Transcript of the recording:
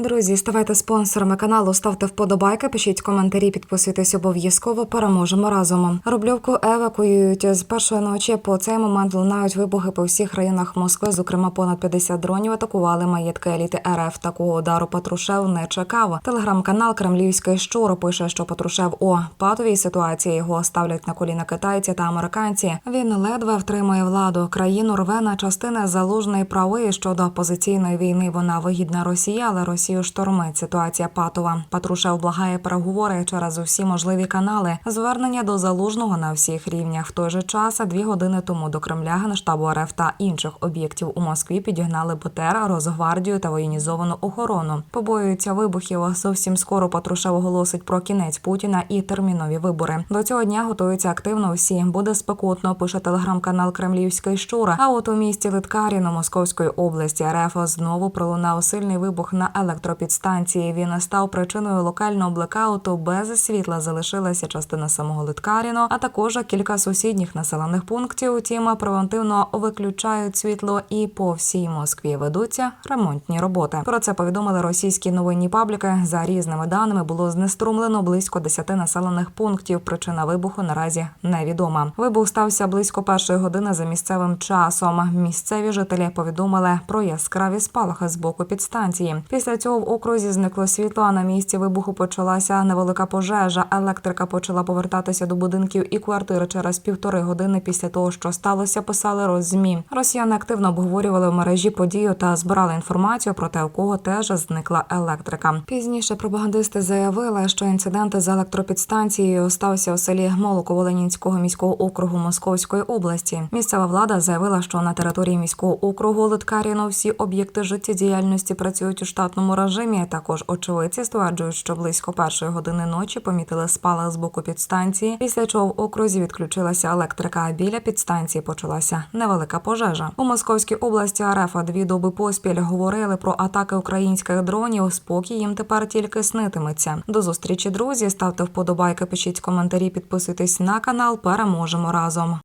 Друзі, ставайте спонсорами каналу, ставте вподобайки, пишіть коментарі, підписуйтесь обов'язково. Переможемо разом. Рубльовку евакуюють з першої ночі. По цей момент лунають вибухи по всіх районах Москви. Зокрема, понад 50 дронів атакували маєтки еліти РФ. Такого удару Патрушев не чекав. Телеграм-канал Кремлівський щур пише, що Патрушев у патовій ситуації його ставлять на коліна китайці та американці. Він ледве втримує владу. Країну рве на частини залужний правий щодо опозиційної війни. Вона вигідна Росії, але Росію штормить. Ситуація патова. Патрушев благає переговори через усі можливі канали. Звернення до залужного на всіх рівнях. В той же час дві години тому до Кремля генштабу РФ та інших об'єктів у Москві підігнали БТР, Росгвардію та воєнізовану охорону. Побоюються вибухів. Зовсім скоро Патрушев оголосить про кінець Путіна і термінові вибори. До цього дня готуються активно всі. Буде спекотно. Пише телеграм-канал Кремлівський щура. А от у місті Литкаріно Московської області РФ знову пролунав сильний вибух на електропідстанції. Він став причиною локального блекауту. Без світла залишилася частина самого Литкаріно, а також кілька сусідніх населених пунктів. Утім, превентивно виключають світло і по всій Москві ведуться ремонтні роботи. Про це повідомили російські новинні пабліки. За різними даними було знеструмлено близько 10 населених пунктів. Причина вибуху наразі невідома. Вибух стався близько першої години за місцевим часом. Місцеві жителі повідомили про яскраві спалахи з боку підстанції. Після цього в окрузі зникло світло. А на місці вибуху почалася невелика пожежа. Електрика почала повертатися до будинків і квартир через півтори години після того, що сталося, писали роззмі. Росіяни активно обговорювали в мережі подію та збирали інформацію про те, у кого теж зникла електрика. Пізніше пропагандисти заявили, що інцидент з електропідстанцією стався у селі Молоковоленінського міського округу Московської області. Місцева влада заявила, що на території міського округу Литкаріно всі об'єкти життєдіяльності працюють у штатному режимі. Також очевидці стверджують, що близько першої години ночі помітили спалах з боку підстанції, після чого в окрузі відключилася електрика. А біля підстанції почалася невелика пожежа. У Московській області РФ дві доби поспіль говорили про атаки українських дронів. Спокій їм тепер тільки снитиметься. До зустрічі, друзі. Ставте вподобайки, пишіть коментарі, підписуйтесь на канал. Переможемо разом.